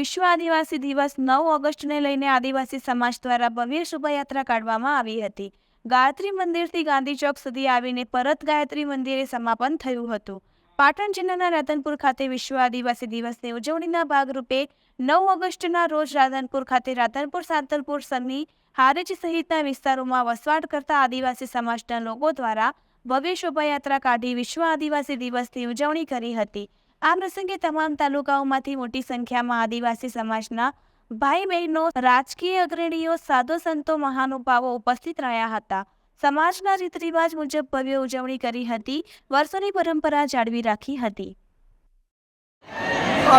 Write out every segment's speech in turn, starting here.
વિશ્વ આદિવાસી દિવસ નવ ઓગસ્ટને લઈને આદિવાસી સમાજ દ્વારા ભવ્ય શોભાયાત્રા કાઢવામાં આવી હતી. ગાયત્રી મંદિરથી ગાંધી ચોક સુધી આવીને પરત ગાયત્રી મંદિરે સમાપન થયું હતું. પાટણ જિલ્લાના રાધનપુર ખાતે વિશ્વ આદિવાસી દિવસની ઉજવણીના ભાગરૂપે નવ ઓગસ્ટના રોજ રાધનપુર ખાતે રાધનપુર, સાંતલપુર સમી હારેજ સહિતના વિસ્તારોમાં વસવાટ કરતા આદિવાસી સમાજના લોકો દ્વારા ભવ્ય શોભાયાત્રા કાઢી વિશ્વ આદિવાસી દિવસની ઉજવણી કરી હતી. આ પ્રસંગે તમામ તાલુકાઓમાંથી મોટી સંખ્યામાં આદિવાસી સમાજના ભાઈ બહેનો રાજકીય અગ્રણીઓ, સાધુ સંતો, મહાનુભાવો ઉપસ્થિત રહ્યા હતા. સમાજના રીત રિવાજ મુજબ ભવ્ય ઉજવણી કરી હતી, વર્ષોની પરંપરા જાળવી રાખી હતી.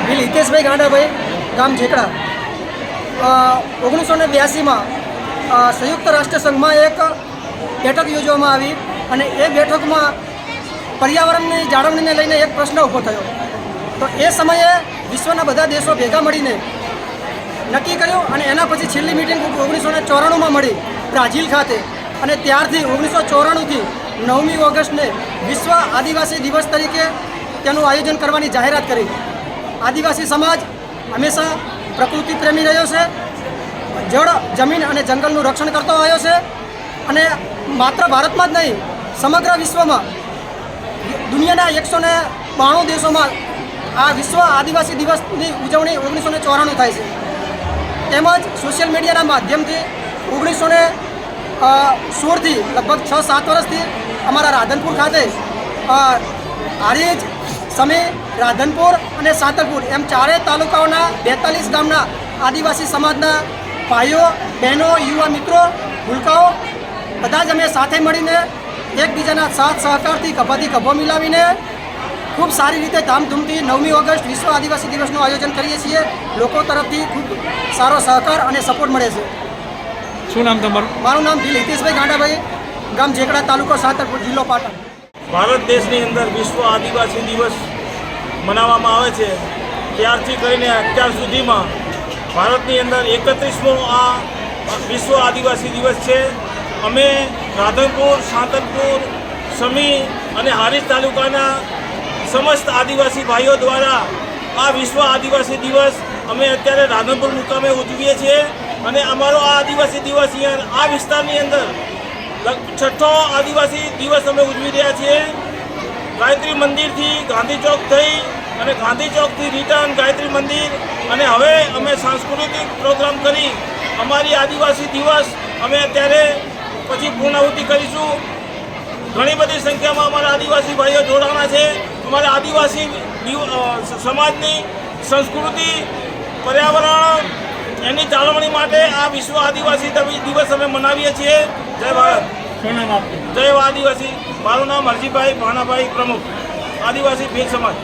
ભીલ હિતેશભાઈ ગાંડાભાઈ, ગામ ઝેકડા. ઓગણીસો ને બ્યાસીમાં સંયુક્ત રાષ્ટ્ર સંઘમાં એક બેઠક યોજવામાં આવી અને એ બેઠકમાં પર્યાવરણની જાળવણીને લઈને એક પ્રશ્ન ઊભો થયો. તો એ સમયે વિશ્વના બધા દેશો ભેગા મળીને નક્કી કર્યું અને એના પછી છેલ્લી મિટિંગ ઓગણીસો ને ચોરાણુંમાં મળી બ્રાઝિલ ખાતે. અને ત્યારથી ઓગણીસો ચોરાણુંથી નવમી ઓગસ્ટને વિશ્વ આદિવાસી દિવસ તરીકે તેનું આયોજન કરવાની જાહેરાત કરી. આદિવાસી સમાજ હંમેશા પ્રકૃતિ પ્રેમી રહ્યો છે, જળ, જમીન અને જંગલનું રક્ષણ કરતો આવ્યો છે અને માત્ર ભારતમાં જ નહીં, સમગ્ર વિશ્વમાં દુનિયાના એકસો ને બાણું દેશોમાં આ વિશ્વ આદિવાસી દિવસની ઉજવણી ઓગણીસો ને ચોરાણું થાય છે. તેમજ સોશિયલ મીડિયાના માધ્યમથી ઓગણીસો ને સોળથી લગભગ છ, સાત વર્ષથી અમારા રાધનપુર ખાતે હારીજ, સમી, રાધનપુર અને સાતલપુર એમ ચારેય તાલુકાઓના બેતાલીસ ગામના આદિવાસી સમાજના ભાઈઓ, બહેનો, યુવા મિત્રો, ભૂલકાઓ, બધા જ અમે સાથે મળીને એકબીજાના સાથ સહકારથી ગભાથી ગભો મિલાવીને ખૂબ સારી રીતે ધામધૂમથી નવમી ઓગસ્ટ વિશ્વ આદિવાસી દિવસનું આયોજન કરીએ છીએ. લોકો તરફથી ખૂબ સારો સહકાર અને સપોર્ટ મળે છે. શું નામ તમારું? મારું નામ ભીલ હિતેશભાઈ ગાંડાભાઈ ગામ જેકડા તાલુકો સાતરપુર જિલ્લો પાટણ. ભારત દેશની અંદર વિશ્વ આદિવાસી દિવસ મનાવવામાં આવે છે. ત્યારથી કરીને અત્યાર સુધીમાં ભારતની અંદર એકત્રીસમો આ વિશ્વ આદિવાસી દિવસ છે. અમે રાધનપુર સાતરપુર સમી અને હારીજ તાલુકાના સમસ્ત આદિવાસી ભાઈઓ દ્વારા આ વિશ્વ આદિવાસી દિવસ અમે અત્યારે રાધનપુર મુકામે ઉજવીએ છીએ અને અમારો આ આદિવાસી દિવસ અહીંયા આ વિસ્તારની અંદર છઠ્ઠો આદિવાસી દિવસ અમે ઉજવી રહ્યા છીએ. ગાયત્રી મંદિરથી ગાંધી ચોક થઈ અને ગાંધી ચોકથી રિટર્ન ગાયત્રી મંદિર અને હવે અમે સાંસ્કૃતિક પ્રોગ્રામ કરી અમારી આદિવાસી દિવસ અમે અત્યારે પછી પૂર્ણાહુતિ કરીશું. ઘણી બધી સંખ્યામાં અમારા આદિવાસી ભાઈઓ જોડાણા છે. અમારા આદિવાસી સમાજની સંસ્કૃતિ પર્યાવરણ એની જાળવણી માટે આ વિશ્વ આદિવાસી દિવસ અમે મનાવીએ છીએ. જય ભારત. જય આદિવાસી. મારું નામ હરજીભાઈ ભાણાભાઈ પ્રમુખ. આદિવાસી ભીલ સમાજ.